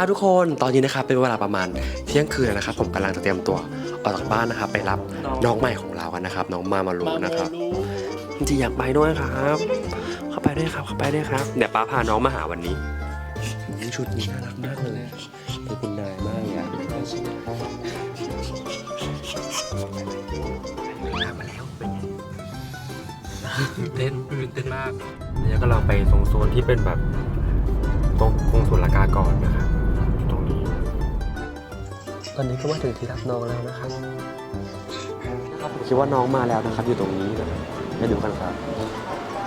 วัสดีครับทุกคนตอนนี้นะครับเป็นเวลาประมาณเที่ยงคืนแล้วนะครับผมกำลังจะเตรียมตัวออกจากบ้านนะครับ ไปรับน้องใหม่ของเรากันนะครับ น้องมามารูนะครับจริงๆอยากไปด้วยครับ เข้าไปด้วยครับเข้าไปด้วยครับเดี๋ยวป้าพาน้องมาหาวันนี้ชุดนี้น่ารักมากเลยเป็นคุณนายมากเลยอะมาแล้วเป็นไงตื่นเต้นตื่นเต้นมากเดี๋ยวก็เราไปตรงโซนที่เป็นแบบตรงกรงศุลกากรนะครับตรงนี้ต อนนี้ก็มาถึงที่รับน้องแล้วนะครับนะครับผมคิดว่าน้องมาแล้วนะครับอยู่ตรงนี้นะครับให้ดูกันครับ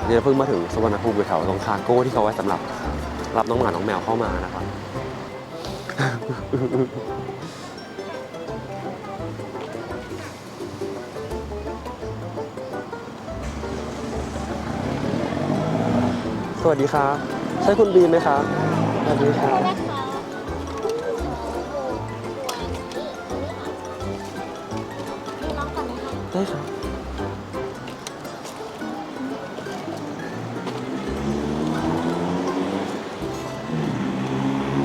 เดี๋ยวเราเพิ่งมาถึงสวรรณภูมิอยู่แถวตรงคาร์โก้ที่เขาไว้สำหรับ รับน้องหมาน้องแมวเข้ามานะครับสวัสดีครับ ใช่คุณบีมไหมครับสวัสดีครับ ได้ครับ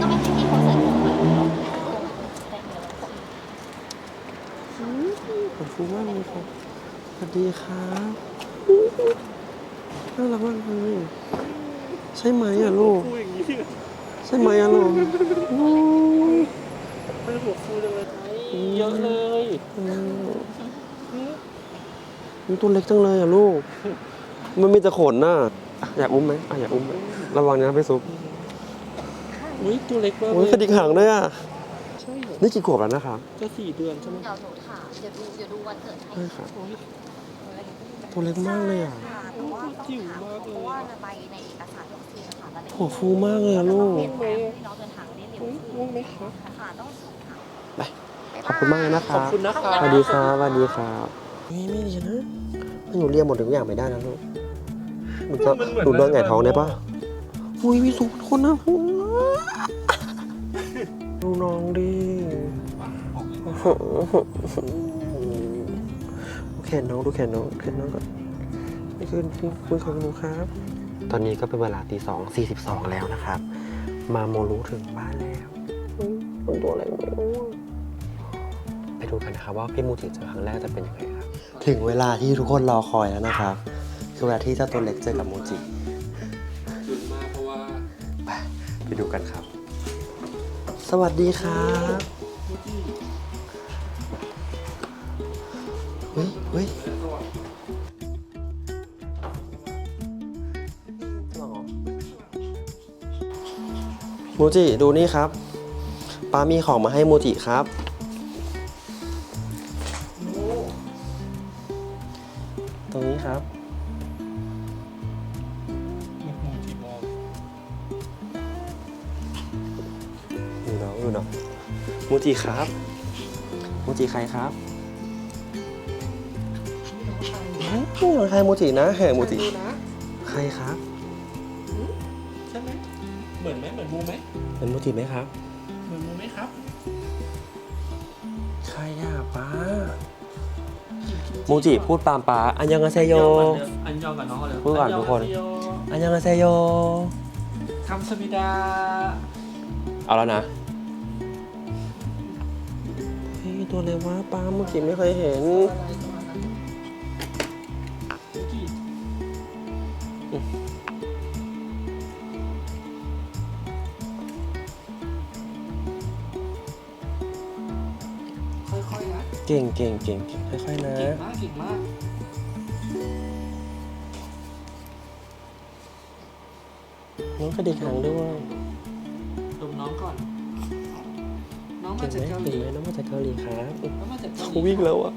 ก็ไม่ใช่ที่เขาใส่ถุงไว้ขอบคุณมากเลยครับ สวัสดีครับน่ารักมากเลยใช่ไหมอะลูก ฟูอย่างนี้เลยใช่ไหมอะลูกอืมไม่หัวฟูจังเลยเยอะเลย อืม มันตัวเล็กจังเลยอะลูก มันมีแต่ขนน่ะอะอยากอุ้มไหมอะอยากอุ้มไหมระวังนะพี่ซุปอุ้ยตัวเล็กมากโอ้ยกระดิกหางด้วยอะ ใช่เหรอนี่กี่ขวบแล้วนะครับก็สี่เดือนใช่ไหมเดี๋ยวหนูถามเดี๋ยวดูเดี๋ยวดูวันเกิดให้ใช่ครับโอ้ย ตัวเล็กมากเลยอะ ค่ะแต่ว่าต้องจิ๋วถามมากเลย เพราะว่าในใบในเอกสารวัคซีนนะคะมันหัวฟูมากเลยอะลูก เปลี่ยนแปลงให้น้องเดินทางได้เร็วอุ้ยขึ้นง่วงไหมคะค่ะต้องถามไป ขอบคุณมากเลยนะคขอบรับคุณนะคะ สวัสดีครับสวัสดีครับ นี่ไม่ดีนะถ้าหนูเรียนหมดทุกอย่างไม่ได้นะลูกหนูจะหนูนอนหงายท้องได้ปะอุ้ยมีสุขคนนะดูน้องดิดูแขนน้องดูแขนน้องแขนน้องก่อนนี่คือคุณของหนูครับ ตอนนี้ก็เป็นเวลาตีสองสี่สิบสองแล้วนะครับ มาโมรู้ถึงบ้านแล้วอุ๊ยมันตัวอะไรไม่รู้อะ ไปดูกันนะครับว่าพี่มูจิเจอครั้งแรกจะเป็นยังไงครับถึงเวลาที่ทุกคนรอคอยแล้วนะครับ คือเวลาที่เจ้าตัวเล็กเจอกับมูจิดุนมากเพราะว่าไปไปดูกันครับ สวัสดีครับเฮ้ยเฮ้ยมูจิดูนี่ครับป้ามีของมาให้มูจิครับ ตรงนี้ครับจีบอลดูน้องดูน้องมูจิครับมูจิใครครับนี่ของใครมูจินะแห่มูจิดูนะใครครับใช่ไหมเหมือนไหมเหมือนมูไหมเป็นมูจิไหมครับ เหมือนมูไหมครับ ใครอะป้า มูจิพูดตามป้าอันยังอาเซโย อันยองกับน้องเลยพูดก่อนทุกคน อันยังอาเซโยคำสมิดาเอาแล้วนะเฮ้ยตัวอะไรวะป้าเมื่อกี้ไม่เคยเห็น เก่งเก่งเก่งค่อยๆนะ เก่งมากเก่งมากน้องกระดิกหางด้วยดมน้องก่อน น้องมาเก่งจากไหมเกาหเก่ลีงไหมน้องมาจากเกาหลีครับน้องมาจากเกาหเขาลีวิ่งแล้วอะ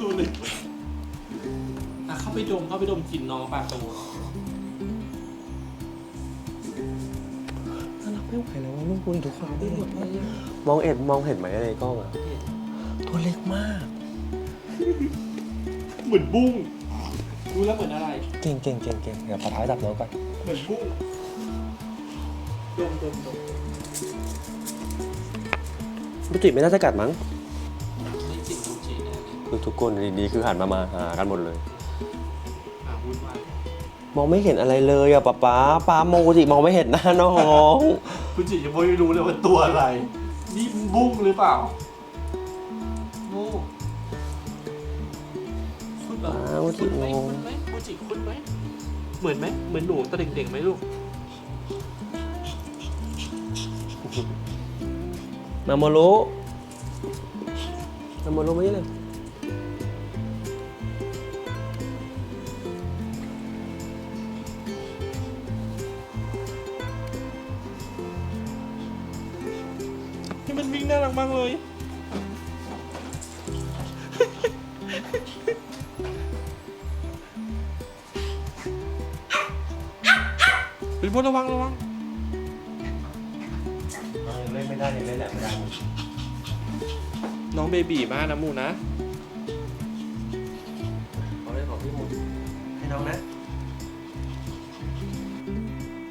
ตัวเล็กอะเข้าไปดมเข้าไปดมกลิ่นน้องปากโตน่ารักไม่ไหวแล้วว่าลูกคุณทุกคนมองเอ็ดมองเห็นไหมในกล้องอะ ตัวเล็กมาก เหมือนบุ้งรู้แล้วเหมือนอะไร เก่งเก่งเก่งเก่งเดี๋ยวปะท้ายจับน้องก่อนเหมือนบุ้งดมดมดมมูจิไม่น่าจะกัดมั้งไม่จิตบุจีแน่เลยคือทุกคนดีๆคือหันมามาหากันหมดเลย อะวุ่นวายมองไม่เห็นอะไรเลยอะป๊าป๊าป๊าโมจิมองไม่เห็นหน้าน้อง คุณจิยังไม่รู้เลยว่าตัวอะไร นี่บุ้งหรือเปล่า งูคุณเหรออ้าวจิคุณไหมงูคุณไหมคุณจิคุณไหมเหมือนไหมเหมือนหนูตอนเด็กๆไหมลูกมาโมรุมาโมรุมานี่เลยที่มันวิ่งน่ารักมากเลย เป็นพลระวังระวังเล่นไม่ได้เล่นแหละไม่ได้น้องเบบีมากนะหมูนะเอาเล่นของพี่มุนให้น้องนะ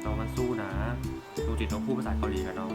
น้องมันสู้นะดูจิตต้องพูดภาษาเกาหลีกับน้อง